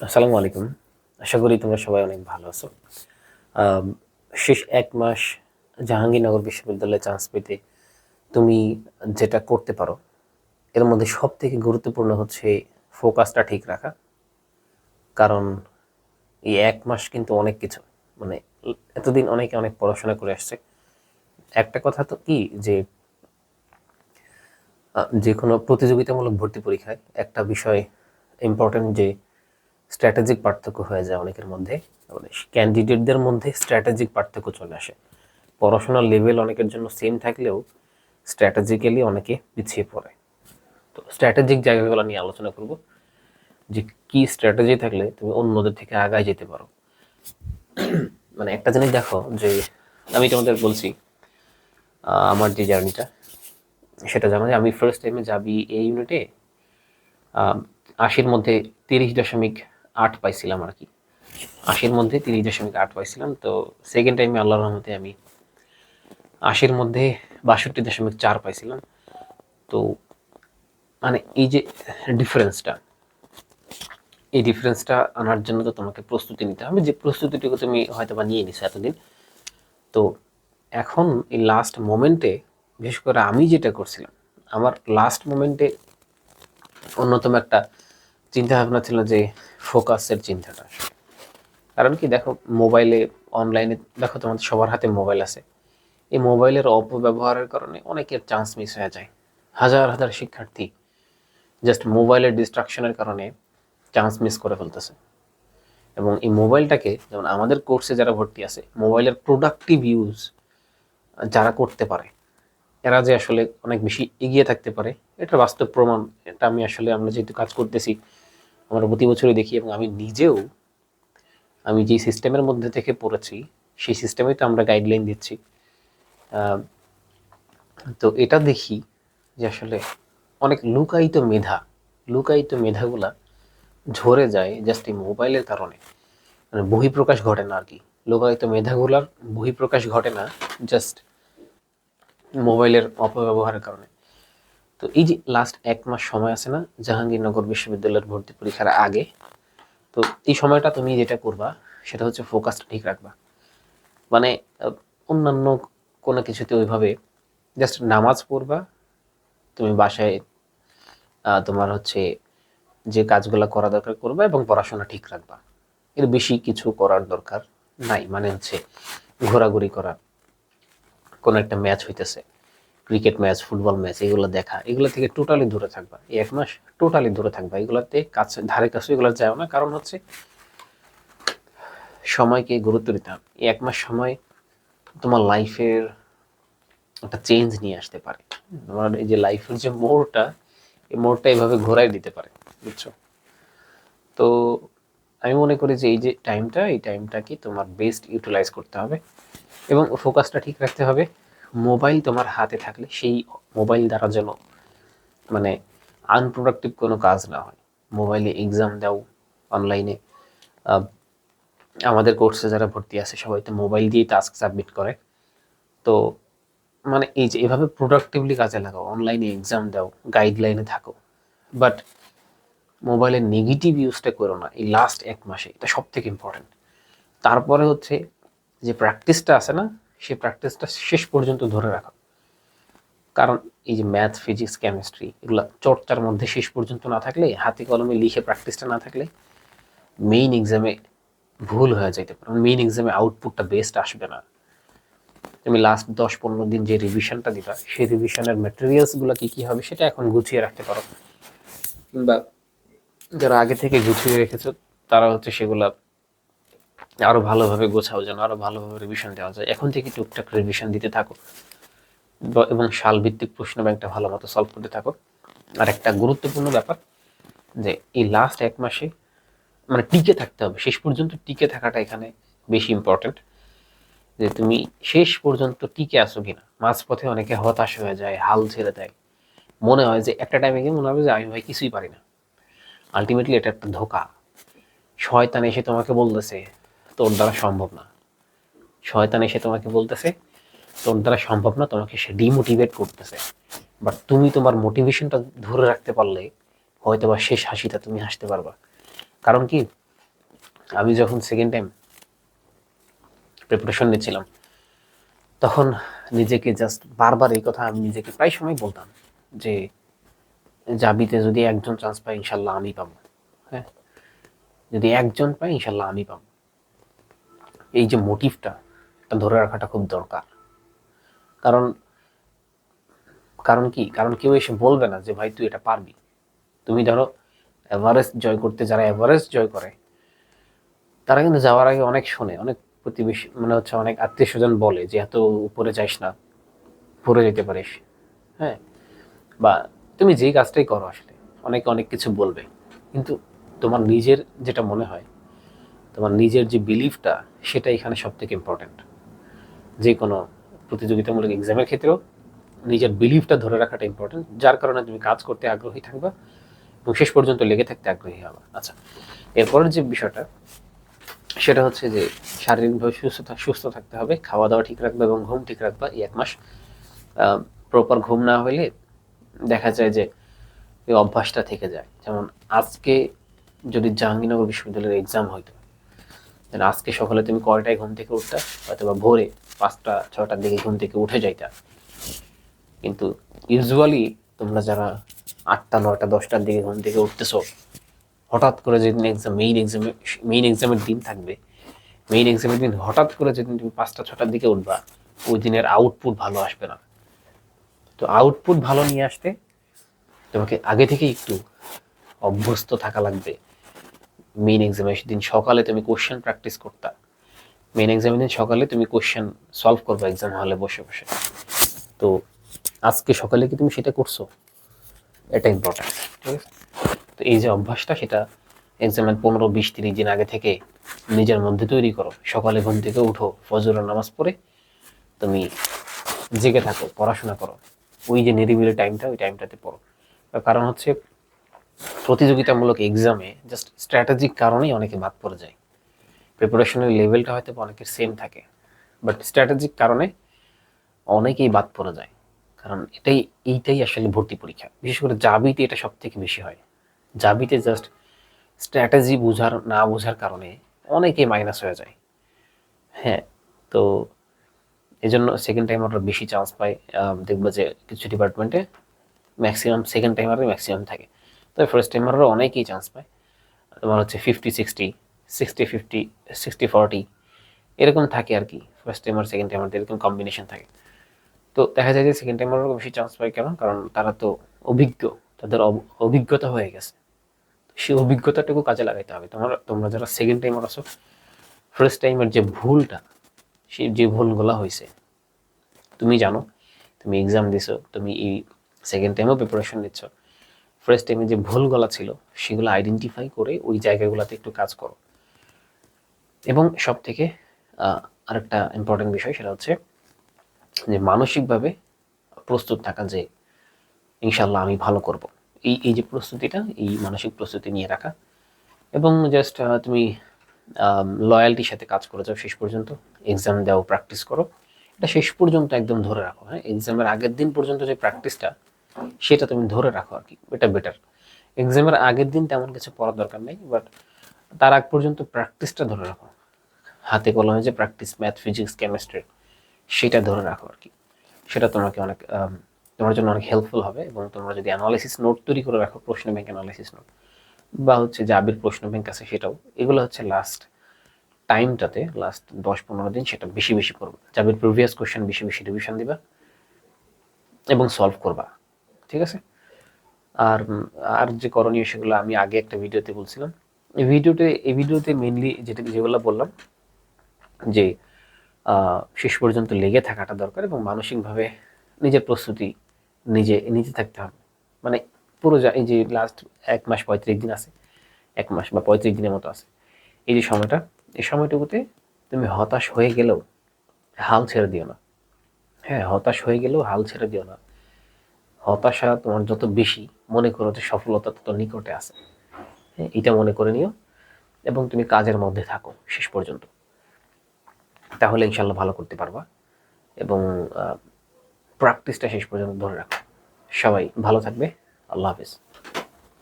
আসসালামু আলাইকুম। আশা করি তোমরা সবাই অনেক ভালো আছো। শেষ এক মাস জাহাঙ্গীরনগর বিশ্ববিদ্যালয়ে চান্স পেতে তুমি যেটা করতে পারো, এর মধ্যে সব থেকে গুরুত্বপূর্ণ হচ্ছে ফোকাসটা ঠিক রাখা। কারণ এই এক মাস কিন্তু অনেক কিছু মানে এতদিন অনেকে অনেক পড়াশোনা করে আসছে। একটা কথা তো কি যে যে কোনো প্রতিযোগিতামূলক ভর্তি পরীক্ষায় একটা বিষয় ইম্পর্টেন্ট যে স্ট্র্যাটেজিক পার্থক্য হয়ে যায় অনেকের মধ্যে। মানে ক্যান্ডিডেটদের মধ্যে স্ট্র্যাটেজিক পার্থক্য চলে আসে। পড়াশোনার লেভেল অনেকের জন্য সেম থাকলেও স্ট্র্যাটেজিক্যালি অনেকে পিছিয়ে পড়ে। তো স্ট্র্যাটেজিক জায়গাগুলো নিয়ে আলোচনা করব। যে কি স্ট্র্যাটেজি থাকলে তুমি অন্যদের থেকে আগায় যেতে পারো। মানে একটা জিনিস দেখো যে আমি তোমাদের বলছি আমার যে জার্নিটা, সেটা জানো যে আমি ফার্স্ট টাইমে যাবি এই ইউনিটে আশির মধ্যে তিরিশ দশমিক আট পাইছিলাম আর কি। আশির মধ্যে তিরিশ দশমিক আট পাইছিলাম। তো সেকেন্ড টাইমে আল্লাহর রহমতে আমি আশির মধ্যে বাষট্টি দশমিক চার পাইছিলাম। তো মানে এই যে ডিফারেন্সটা এই ডিফারেন্সটা আনার জন্য তো তোমাকে প্রস্তুতি নিতে হবে। যে প্রস্তুতিটুকু তুমি হয়তো বা নিয়ে নিছো এতদিন। তো এখন এই লাস্ট মোমেন্টে বিশেষ করে আমি যেটা করছিলাম, আমার লাস্ট মোমেন্টে অন্যতম একটা চিন্তা ভাবনা ছিল যে ফোকাসের চিন্তাটা। কারণ কি দেখো, মোবাইলে, অনলাইনে, দেখো তোমাদের সবার হাতে মোবাইল আছে। এই মোবাইলের অপব্যবহারের কারণে অনেকের চান্স মিস হয়ে যায়। হাজার হাজার শিক্ষার্থী জাস্ট মোবাইলের ডিস্ট্রাকশনের কারণে চান্স মিস করে ফেলতেছে। এবং এই মোবাইলটাকে, যেমন আমাদের কোর্সে যারা ভর্তি আছে, মোবাইলের প্রোডাক্টিভ ইউজ যারা করতে পারে, এরা যে আসলে অনেক বেশি এগিয়ে থাকতে পারে এটা বাস্তব প্রমাণ। এটা আমি আসলে, আমরা যেহেতু কাজ করতেছি, আমরা প্রতি বছরই দেখি এবং আমি নিজেও, আমি যেই সিস্টেমের মধ্যে থেকে পড়েছি, সেই সিস্টেমেই তো আমরা গাইডলাইন দিচ্ছি। তো এটা দেখি যে আসলে অনেক লুকায়িত মেধা, লুকায়িত মেধাগুলা ঝরে যায় জাস্ট এই মোবাইলের কারণে। মানে বহিঃপ্রকাশ ঘটে না আর কি লুকায়িত মেধাগুলার বহিঃপ্রকাশ ঘটে না জাস্ট মোবাইলের অপব্যবহারের কারণে। তো এই যে লাস্ট এক মাস সময় আছে না, জাহাঙ্গীরনগর বিশ্ববিদ্যালয়ের ভর্তি পরীক্ষার আগে, তো এই সময়টা তুমি যেটা করবা, সেটা হচ্ছে ফোকাসটা ঠিক রাখবা। মানে অন্যান্য কোনো কিছুতে ওইভাবে জাস্ট নামাজ পড়বা, তুমি বাসায় তোমার হচ্ছে যে কাজগুলো করা দরকার করবা এবং পড়াশোনা ঠিক রাখবা। এর বেশি কিছু করার দরকার নাই মানে হচ্ছে ঘোরাঘুরি করা কোনো একটা ম্যাচ হইতেছে। ক্রিকেট ম্যাচ ফুটবল ম্যাচ এগুলো দেখা। এগুলো থেকে টোটালি দূরে থাকবা। এই এক মাস টোটালি দূরে থাকবা। এগুলোতে কাছে ধারে কাছে এগুলো যাও না। কারণ হচ্ছে সময়কে গুরুত্ব দিতে হবে। এই এক মাস সময় তোমার লাইফের একটা চেঞ্জ নিয়ে আসতে পারে। তোমার এই যে লাইফের যে মোড়টা, এই মোড়টা এইভাবে ঘোরাই দিতে পারে, বুঝছ? তো আমি মনে করি যে এই যে টাইমটা এই টাইমটাকে তোমার বেস্ট ইউটিলাইজ করতে হবে। এবং ফোকাসটা ঠিক রাখতে হবে। মোবাইল তোমার হাতে থাকলে সেই মোবাইল দ্বারা যেন মানে আনপ্রোডাক্টিভ কোনো কাজ না হয়। মোবাইলে এক্সাম দাও অনলাইনে আমাদের কোর্সে যারা ভর্তি আছে সবাই তো মোবাইল দিয়েই টাস্ক সাবমিট করে। তো মানে এই যে এভাবে প্রোডাক্টিভলি কাজে লাগাও অনলাইনে এক্সাম দাও গাইডলাইনে থাকো। বাট মোবাইলের নেগেটিভ ইউজটা করো না, এই লাস্ট এক মাসে, এটা সব থেকে ইম্পর্টেন্ট তারপরে হচ্ছে যে প্র্যাকটিসটা আছে না সেই প্র্যাকটিসটা শেষ পর্যন্ত ধরে রাখো। কারণ এই যে ম্যাথ ফিজিক্স কেমিস্ট্রি এগুলো চর্চার মধ্যে শেষ পর্যন্ত না থাকলে, হাতে কলমে লিখে প্র্যাকটিসটা না থাকলে মেইন এক্সামে ভুল হয়ে যাইতে পারে। মেইন এক্সামে আউটপুটটা বেস্ট আসবে না। তুমি লাস্ট দশ পনেরো দিন যে রিভিশনটা দিবা, সেই রিভিশনের ম্যাটেরিয়ালসগুলো কী কী হবে সেটা এখন গুছিয়ে রাখতে পারো। কিংবা যারা আগে থেকে গুছিয়ে রেখেছো, তারা হচ্ছে সেগুলা আরও ভালোভাবে গোছাও যেন, আরও ভালোভাবে রিভিশন দেওয়া যায়। এখন থেকে টুকটাক রিভিশন দিতে থাকো। এবং সাল ভিত্তিক প্রশ্ন ব্যাংকটা ভালো মতো সলভ করতে থাকো। আর একটা গুরুত্বপূর্ণ ব্যাপার, যে এই লাস্ট এক মাসে মানে টিকে থাকতে হবে। শেষ পর্যন্ত টিকে থাকাটা এখানে বেশি ইম্পর্টেন্ট যে তুমি শেষ পর্যন্ত টিকে আসো কিনা। মাঝপথে অনেকে হতাশ হয়ে যায়, হাল ছেড়ে দেয়। মনে হয় যে একটা টাইমে গিয়ে মনে হবে যে আমি ভাই, কিছুই পারি না। আলটিমেটলি এটা একটা ধোকা। শয়তান এসে তোমাকে বলতেছে তোর দ্বারা সম্ভব না। শয়তান এসে তোমাকে বলতেছে, তোর দ্বারা সম্ভব না, তোমাকে সে ডিমোটিভেট করতেছে। বাট তুমি তোমার মোটিভেশনটা ধরে রাখতে পারলে হয়তো বা শেষ হাসিটা তুমি হাসতে পারবা। কারণ কি, আমি যখন সেকেন্ড টাইম প্রিপারেশন নিচ্ছিলাম, তখন নিজেকে জাস্ট বারবার এই কথা আমি নিজেকে প্রায় সময় বলতাম যে, জাবিতে যদি একজন চান্স পাই ইনশাল্লাহ আমি পাবো। হ্যাঁ? যদি একজন পাই ইনশাল্লাহ আমি পাবো। এই যে মোটিভটা ধরে রাখাটা খুব দরকার। কারণ কারণ কি? কারণ কেউ এসে বলবে না যে, ভাই, তুই এটা পারবি। তুমি ধরো এভারেস্ট জয় করতে যারা এভারেস্ট জয় করে, তারা কিন্তু যাওয়ার আগে অনেক শোনে, অনেক প্রতিবেশী মানে হচ্ছে অনেক আত্মীয় স্বজন বলে যে, এত উপরে যাইস না পড়ে যেতে পারিস। হ্যাঁ? বা তুমি যেই কাজটাই করো আসলে, অনেকে অনেক কিছু বলবে। কিন্তু তোমার নিজের যেটা মনে হয় তোমার নিজের যে বিলিফটা সেটা এখানে সব থেকে ইম্পর্ট্যান্ট যে কোনো প্রতিযোগিতামূলক এক্সামের ক্ষেত্রেও নিজের বিলিফটা ধরে রাখাটা ইম্পর্টেন্ট যার কারণে তুমি কাজ করতে আগ্রহী থাকবা এবং শেষ পর্যন্ত লেগে থাকতে আগ্রহী হবা। আচ্ছা এরপরের যে বিষয়টা, সেটা হচ্ছে যে শারীরিকভাবে সুস্থ সুস্থ থাকতে হবে খাওয়া দাওয়া ঠিক রাখবে এবং ঘুম ঠিক রাখবা এই এক মাস। প্রপার ঘুম না হলে দেখা যায় যে অভ্যাসটা থেকে যায়। যেমন আজকে যদি জাহাঙ্গীরনগর বিশ্ববিদ্যালয়ের এক্সাম হইতো তাহলে আজকে সকালে তুমি কয়টায় ঘুম থেকে উঠতা? অথবা ভোরে পাঁচটা ছটার দিকে ঘুম থেকে উঠে যাইতা। কিন্তু ইউজুয়ালি তোমরা যারা আটটা, নয়টা, দশটার দিকে ঘুম থেকে উঠতেছো, হঠাৎ করে যেদিন এক্সাম মেইন এক্সামে মেইন এক্সামের দিন থাকবে মেইন এক্সামের দিন হঠাৎ করে যেদিন তুমি পাঁচটা ছটার দিকে উঠবা, ওই দিনের আউটপুট ভালো আসবে না। তো আউটপুট ভালো নিয়ে আসতে তোমাকে আগে থেকে একটু অভ্যস্ত থাকা লাগবে। মেইন এক্সামের দিন সকালে তুমি কোশ্চেন প্র্যাকটিস করতা। মেইন এক্সামের দিন সকালে তুমি কোশ্চেন সলভ করবে এক্সাম হলে বসে বসে। তো আজকে সকালে কি তুমি সেটা করছ? এটা ইম্পর্ট্যান্ট ঠিক আছে? তো এই যে অভ্যাসটা, সেটা এক্সামের পনেরো বিশ তিরিশ দিন আগে থেকে নিজের মধ্যে তৈরি করো। সকালে ঘুম থেকে উঠো ফজরের নামাজ পড়ে তুমি জেগে থাকো, পড়াশোনা করো। ওই যে নিরিবিলি টাইমটা ওই টাইমটাতে পড়ো। কারণ হচ্ছে প্রতিযোগিতামূলক এক্সামে জাস্ট স্ট্র্যাটেজিক কারণেই অনেকে বাদ পড়ে যায়। প্রিপারেশনের লেভেলটা হয়তো অনেকের সেম থাকে বাট স্ট্র্যাটেজিক কারণে অনেকেই বাদ পড়ে যায় কারণ এটাই এইটাই আসলে ভর্তি পরীক্ষা। বিশেষ করে জাবিতে এটা সব থেকে বেশি হয়। জাবিতে জাস্ট স্ট্র্যাটেজি বোঝার না বোঝার কারণে অনেকে মাইনাস হয়ে যায়। হ্যাঁ তো এই জন্য সেকেন্ড টাইম আমরা বেশি চান্স আহ, দেখব যে কিছু ডিপার্টমেন্টে ম্যাক্সিমাম সেকেন্ড টাইম টাইমারে ম্যাক্সিমাম থাকে। তবে ফার্স্ট টাইমারও অনেকেই চান্স পায়। তোমার হচ্ছে fifty sixty sixty fifty sixty forty এরকম থাকে আর কি। ফার্স্ট টাইমার সেকেন্ড টাইমার এরকম কম্বিনেশন থাকে। তো দেখা যায় যে সেকেন্ড টাইমারও বেশি চান্স পায় কেন? কারণ তারা তো অভিজ্ঞ, তাদের অভিজ্ঞতা হয়ে গেছে। সেই অভিজ্ঞতাটুকু কাজে লাগাইতে হবে। তোমার, তোমরা যারা সেকেন্ড টাইমার আছো ফার্স্ট টাইমের যে ভুলটা সেই যে ভুলগুলো হয়েছে তুমি জানো, তুমি এক্সাম দিছো, তুমি এই সেকেন্ড টাইমও প্রিপারেশন নিচ্ছ ফার্স্ট টাইমে যে ভুলগুলো ছিল, সেগুলো আইডেন্টিফাই করে ওই জায়গাগুলোতে একটু কাজ করো। এবং সব থেকে আরেকটা ইম্পর্টেন্ট বিষয় সেটা হচ্ছে যে মানসিকভাবে প্রস্তুত থাকা যে ইনশাল্লাহ আমি ভালো করব। এই এই যে প্রস্তুতিটা, এই মানসিক প্রস্তুতি নিয়ে রাখা। এবং জাস্ট তুমি লয়ালটির সাথে কাজ করে যাও শেষ পর্যন্ত। এক্সাম দাও প্র্যাকটিস করো। এটা শেষ পর্যন্ত একদম ধরে রাখো হ্যাঁ? এক্সামের আগের দিন পর্যন্ত যে প্র্যাকটিসটা সেটা তুমি ধরে রাখো আর কি, এটা বেটার এক্সামের আগের দিন তেমন কিছু পড়ার দরকার নেই বাট তার আগ পর্যন্ত প্র্যাকটিসটা ধরে রাখো। হাতে কলমে যে প্র্যাকটিস ম্যাথ ফিজিক্স কেমিস্ট্রি সেটা ধরে রাখো আর কি। সেটা তোমাকে অনেক তোমার জন্য অনেক হেল্পফুল হবে এবং তোমরা যদি অ্যানালাইসিস নোট তৈরি করে রাখো, প্রশ্ন ব্যাংক অ্যানালাইসিস নোট বা হচ্ছে জাবির প্রশ্ন ব্যাংক আছে সেটাও, এগুলো হচ্ছে লাস্ট টাইমটাতে লাস্ট দশ পনেরো দিন সেটা বেশি বেশি করবে। জাবির প্রিভিয়াস কোশ্চেন বেশি বেশি রিভিশন দিবা এবং সলভ করবা। ঠিক আছে? আর আর যে করণীয় সেগুলো আমি আগে একটা ভিডিওতে বলছিলাম। এই ভিডিওতে এই ভিডিওতে মেনলি যেটা, যেগুলো বললাম, যে শেষ পর্যন্ত লেগে থাকাটা দরকার এবং মানসিকভাবে নিজের প্রস্তুতি নিজে নিজে থাকতে হবে। মানে পুরো যা, এই যে লাস্ট এক মাস পঁয়ত্রিশ দিন আছে, এক মাস বা পঁয়ত্রিশ দিনের মতো আছে। এই যে সময়টা, এই সময়টুকুতে তুমি হতাশ হয়ে গেলেও হাল ছেড়ে দিও না। হ্যাঁ হতাশ হয়ে গেলেও হাল ছেড়ে দিও না। হতাশা তোমার যত বেশি, মনে করো যে সফলতা তত নিকটে আছে। হ্যাঁ এটা মনে করে নিও এবং তুমি কাজের মধ্যে থাকো শেষ পর্যন্ত। তাহলে ইনশাল্লাহ ভালো করতে পারবা এবং প্র্যাকটিসটা শেষ পর্যন্ত ধরে রাখো। সবাই ভালো থাকবে। আল্লাহ হাফিজ।